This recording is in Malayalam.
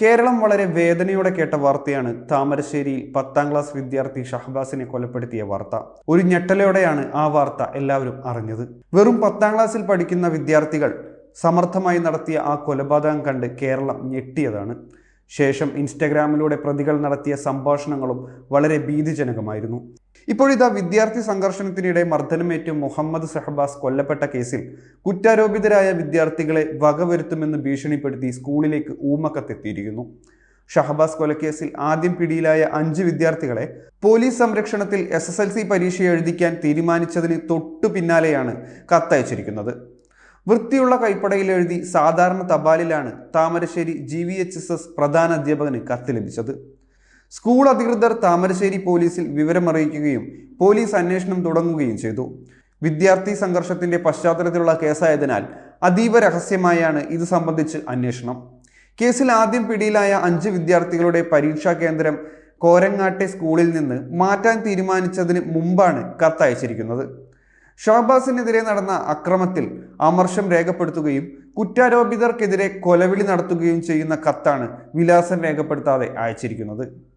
കേരളം വളരെ വേദനയോടെ കേട്ട വാർത്തയാണ് താമരശ്ശേരിയിൽ പത്താം ക്ലാസ് വിദ്യാർത്ഥി ഷഹബാസിനെ കൊലപ്പെടുത്തിയ വാർത്ത. ഒരു ഞെട്ടലോടെയാണ് ആ വാർത്ത എല്ലാവരും അറിഞ്ഞത്. വെറും പത്താം ക്ലാസ്സിൽ പഠിക്കുന്ന വിദ്യാർത്ഥികൾ സമർത്ഥമായി നടത്തിയ ആ കൊലപാതകം കണ്ട് കേരളം ഞെട്ടിയതാണ്. ശേഷം ഇൻസ്റ്റഗ്രാമിലൂടെ പ്രതികൾ നടത്തിയ സംഭാഷണങ്ങളും വളരെ ഭീതിജനകമായിരുന്നു. ഇപ്പോഴിതാ വിദ്യാർത്ഥി സംഘർഷണത്തിനിടെ മർദ്ദനമേറ്റ് മുഹമ്മദ് ഷഹബാസ് കൊല്ലപ്പെട്ട കേസിൽ കുറ്റാരോപിതരായ വിദ്യാർത്ഥികളെ വകവരുത്തുമെന്ന് ഭീഷണിപ്പെടുത്തി സ്കൂളിലേക്ക് ഊമക്കത്തെത്തിയിരിക്കുന്നു. ഷഹബാസ് കൊലക്കേസിൽ ആദ്യം പിടിയിലായ അഞ്ച് വിദ്യാർത്ഥികളെ പോലീസ് സംരക്ഷണത്തിൽ എസ് എസ് എൽ സി പരീക്ഷ എഴുതിക്കാൻ തീരുമാനിച്ചതിന് തൊട്ടു പിന്നാലെയാണ് കത്തയച്ചിരിക്കുന്നത്. വൃത്തിയുള്ള കൈപ്പടയിൽ എഴുതി സാധാരണ തപാലിലാണ് Thamarassery G V H S S പ്രധാന അധ്യാപകന് കത്ത് ലഭിച്ചത്. സ്കൂൾ അധികൃതർ താമരശ്ശേരി പോലീസിൽ വിവരമറിയിക്കുകയും പോലീസ് അന്വേഷണം തുടങ്ങുകയും ചെയ്തു. വിദ്യാർത്ഥി സംഘർഷത്തിന്റെ പശ്ചാത്തലത്തിലുള്ള കേസായതിനാൽ അതീവ രഹസ്യമായാണ് ഇത് സംബന്ധിച്ച് അന്വേഷണം. കേസിൽ ആദ്യം പിടിയിലായ അഞ്ച് വിദ്യാർത്ഥികളുടെ പരീക്ഷാ കേന്ദ്രം കോരങ്ങാട്ടെ സ്കൂളിൽ നിന്ന് മാറ്റാൻ തീരുമാനിച്ചതിന് മുമ്പാണ് കത്തയച്ചിരിക്കുന്നത്. ഷാബാസിനെതിരെ നടന്ന അക്രമത്തിൽ അമർഷം രേഖപ്പെടുത്തുകയും കുറ്റാരോപിതർക്കെതിരെ കൊലവിളി നടത്തുകയും ചെയ്യുന്ന കത്താണ് വിലാസം രേഖപ്പെടുത്താതെ അയച്ചിരിക്കുന്നത്.